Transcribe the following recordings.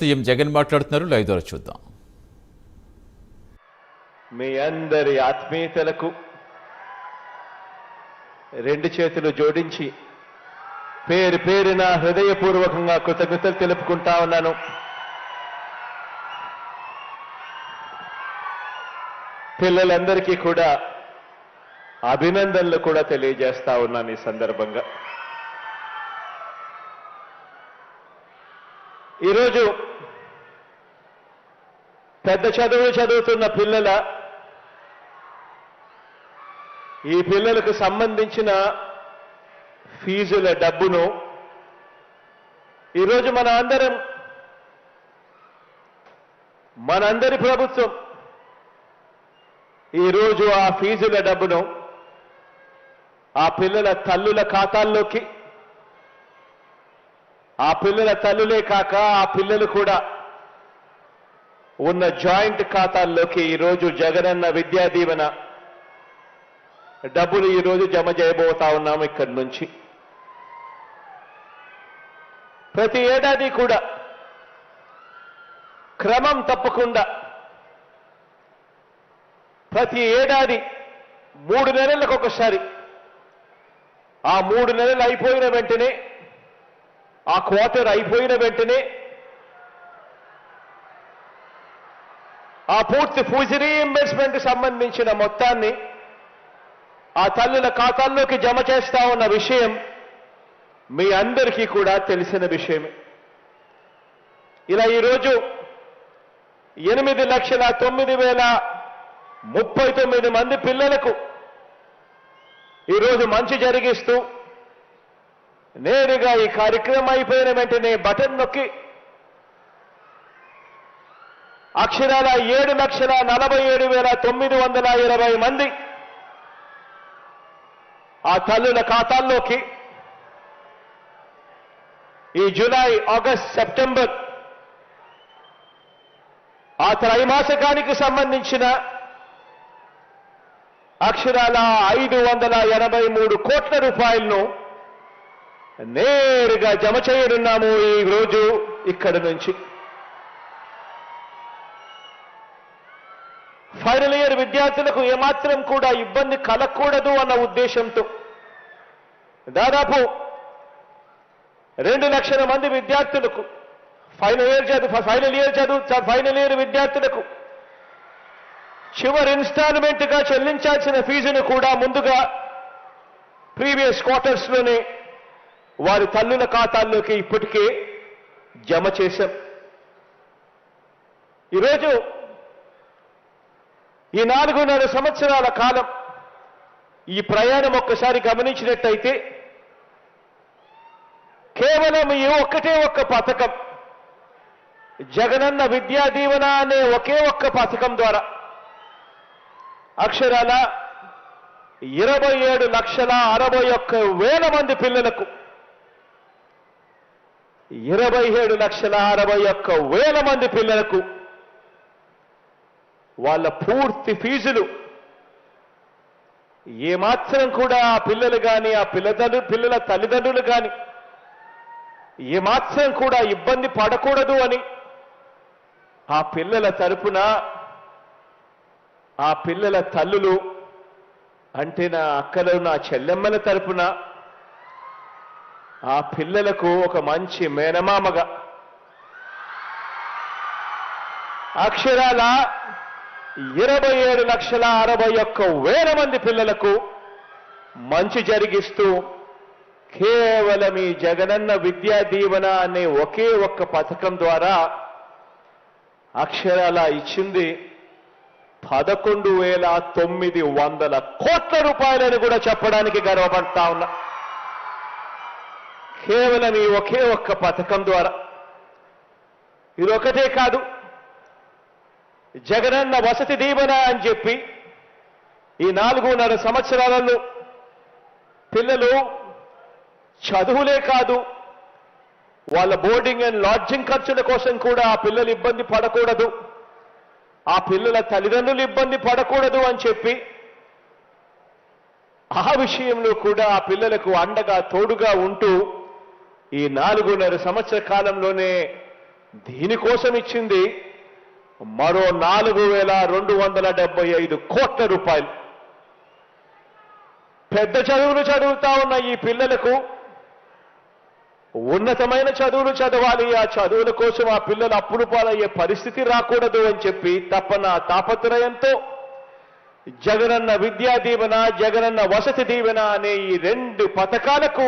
CM Jagan మాట్లాడుతున్నారు. Live ద్వారా చూద్దాం. మీ అందరి ఆత్మీయతలకు రెండు చేతులు జోడించి పేరు పేరున హృదయపూర్వకంగా కృతజ్ఞతలు తెలుపుకుంటా ఉన్నాను. పిల్లలందరికీ కూడా అభినందనలు కూడా తెలియజేస్తా ఉన్నాను ఈ సందర్భంగా. ఈరోజు పెద్ద చదువులు చదువుతున్న పిల్లల ఈ పిల్లలకు సంబంధించిన ఫీజుల డబ్బును ఈరోజు మన అందరం మనందరి ప్రభుత్వం ఈరోజు ఆ ఫీజుల డబ్బును ఆ పిల్లల తల్లుల ఖాతాల్లోకి ఆ పిల్లల తల్లులే కాక ఆ పిల్లలు కూడా ఉన్న జాయింట్ ఖాతాల్లోకి ఈరోజు జగనన్న విద్యా దీవెన. డబ్బులు ఈరోజు జమ చేయబోతా ఉన్నాము ఇక్కడి నుంచి. ప్రతి ఏడాది కూడా క్రమం తప్పకుండా ప్రతి ఏడాది మూడు నెలలకు ఒకసారి. ఆ మూడు నెలలు అయిపోయిన వెంటనే ఆ క్వార్టర్ అయిపోయిన వెంటనే ఆ పూర్తి ఫీజు రీఇంబర్స్మెంట్ సంబంధించిన మొత్తాన్ని ఆ తల్లుల ఖాతాల్లోకి జమ చేస్తా ఉన్న విషయం మీ అందరికీ కూడా తెలిసిన విషయమే. ఇలా ఈరోజు ఎనిమిది లక్షల తొమ్మిది వేల ముప్పై తొమ్మిది మంది పిల్లలకు ఈరోజు మంచి జరిగిస్తూ నేరుగా ఈ కార్యక్రమం అయిపోయిన వెంటనే బటన్ నొక్కి అక్షరాల ఏడు లక్షల నలభై ఏడు వేల తొమ్మిది వందల ఇరవై మంది ఆ తల్లుల ఖాతాల్లోకి ఈ జూలై ఆగస్ట్ సెప్టెంబర్ ఆ త్రైమాసికానికి సంబంధించిన అక్షరాల ఐదు వందల ఎనభై మూడు కోట్ల రూపాయలను నేరుగా జమ చేయనున్నాము ఈ రోజు ఇక్కడి నుంచి ఫైనల్ ఇయర్ విద్యార్థులకు ఏమాత్రం కూడా ఇబ్బంది కలగకూడదు అన్న ఉద్దేశంతో దాదాపు రెండు లక్షల మంది విద్యార్థులకు ఫైనల్ ఇయర్ చదువు ఫైనల్ ఇయర్ చదువు ఫైనల్ ఇయర్ విద్యార్థులకు చివరి ఇన్స్టాల్మెంట్గా చెల్లించాల్సిన ఫీజును కూడా ముందుగా ప్రీవియస్ క్వార్టర్స్లోనే వారి తల్లుల ఖాతాల్లోకి ఇప్పటికే జమ చేశాం. ఈరోజు ఈ నాలుగున్నర సంవత్సరాల కాలం ఈ ప్రయాణం ఒక్కసారి గమనించినట్టయితే కేవలం ఈ ఒక్కటే ఒక్క పథకం. జగనన్న విద్యా దీవెన అనే ఒకే ఒక్క పథకం ద్వారా అక్షరాల ఇరవై ఏడు లక్షల అరవై ఒక్క వేల మంది పిల్లలకు ఇరవై ఏడు లక్షల అరవై ఒక్క వేల మంది పిల్లలకు వాళ్ళ పూర్తి ఫీజులు. ఏమాత్రం కూడా ఆ పిల్లలు కానీ ఆ పిల్లలు పిల్లల తల్లిదండ్రులు కానీ ఏమాత్రం కూడా ఇబ్బంది పడకూడదు అని ఆ పిల్లల తరపున ఆ పిల్లల తల్లులు అంటే నా అక్కలు నా చెల్లెమ్మల తరపున ఆ పిల్లలకు ఒక మంచి మేనమామగా. అక్షరాల ఇరవై ఏడు లక్షల అరవై ఒక్క వేల మంది పిల్లలకు మంచి జరిగిస్తూ కేవలం ఈ జగనన్న విద్యా దీవెన అనే ఒకే ఒక్క పథకం ద్వారా అక్షరాల ఇచ్చింది పదకొండు వేల తొమ్మిది వందల కోట్ల రూపాయలని కూడా చెప్పడానికి గర్వపడతా ఉన్నా. కేవలం ఈ ఒకే ఒక్క పథకం ద్వారా. ఇది ఒకటే కాదు. జగనన్న వసతి దీవెన అని చెప్పి ఈ నాలుగున్నర సంవత్సరాలలో పిల్లలు చదువులే కాదు వాళ్ళ బోర్డింగ్ అండ్ లాడ్జింగ్ ఖర్చుల కోసం కూడా ఆ పిల్లలు ఇబ్బంది పడకూడదు. ఆ పిల్లల తల్లిదండ్రులు ఇబ్బంది పడకూడదు అని చెప్పి ఆ విషయంలో కూడా ఆ పిల్లలకు అండగా తోడుగా ఉంటూ ఈ నాలుగున్నర సంవత్సర కాలంలోనే దీనికోసం ఇచ్చింది మరో నాలుగు వేల రెండు వందల డెబ్బై ఐదు కోట్ల రూపాయలు. పెద్ద చదువులు చదువుతా ఉన్న ఈ పిల్లలకు ఉన్నతమైన చదువులు చదవాలి. ఆ చదువుల కోసం ఆ పిల్లలు అప్పులు పాలయ్యే పరిస్థితి రాకూడదు అని చెప్పి తపన తాపత్రయంతో జగనన్న విద్యా దీవెన జగనన్న వసతి దీవెన అనే ఈ రెండు పథకాలకు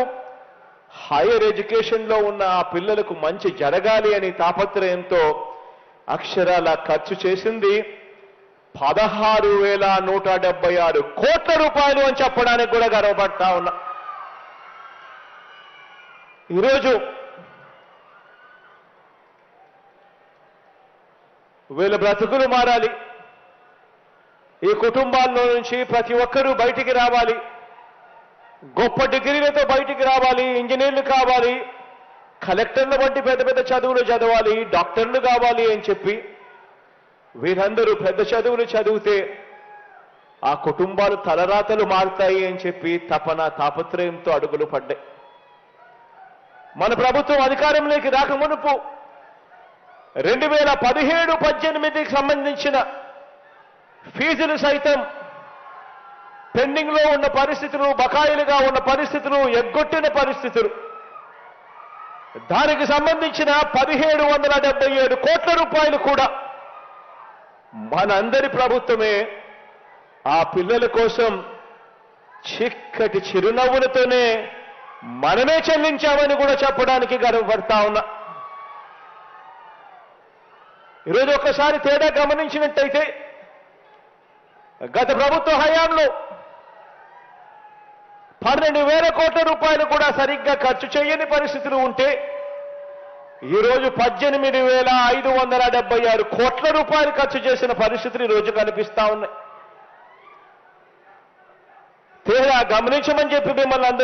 హైయర్ ఎడ్యుకేషన్లో ఉన్న ఆ పిల్లలకు మంచి జరగాలి అని తాపత్రయంతో అక్షరాల ఖర్చు చేసింది పదహారు వేల నూట డెబ్బై ఆరు కోట్ల రూపాయలు అని చెప్పడానికి కూడా గర్వపడతా ఉన్నా. ఈరోజు వీళ్ళ బ్రతుకులు మారాలి. ఈ కుటుంబాల్లో నుంచి ప్రతి ఒక్కరూ బయటికి రావాలి. గొప్ప డిగ్రీలతో బయటికి రావాలి. ఇంజనీర్లు కావాలి. కలెక్టర్ల వంటి పెద్ద పెద్ద చదువులు చదవాలి డాక్టర్లు కావాలి అని చెప్పి వీరందరూ పెద్ద చదువులు చదివితే ఆ కుటుంబాలు తలరాతలు మారుతాయి అని చెప్పి తపన తాపత్రయంతో అడుగులు పడ్డాయి. మన ప్రభుత్వం అధికారంలోకి రాకమునుపు రెండు వేల పదిహేడు పద్దెనిమిదికి సంబంధించిన ఫీజులు సైతం పెండింగ్లో ఉన్న పరిస్థితులు బకాయిలుగా ఉన్న పరిస్థితులు ఎగ్గొట్టిన పరిస్థితులు. దానికి సంబంధించిన పదిహేడు వందల డెబ్బై ఏడు కోట్ల రూపాయలు కూడా మనందరి ప్రభుత్వమే ఆ పిల్లల కోసం చిక్కటి చిరునవ్వులతోనే మనమే చెల్లించామని కూడా చెప్పడానికి గర్వపడతా ఉన్నా. ఈరోజు ఒక్కసారి తేడా గమనించినట్టయితే గత ప్రభుత్వ హయాంలో పన్నెండు వేల కోట్ల రూపాయలు కూడా సరిగ్గా ఖర్చు చేయని పరిస్థితులు ఉంటే ఈరోజు పద్దెనిమిది వేల ఐదు వందల డెబ్బై ఆరు కోట్ల రూపాయలు ఖర్చు చేసిన పరిస్థితులు ఈరోజు కనిపిస్తా ఉన్నాయి. తేడా గమనించమని చెప్పి మిమ్మల్ని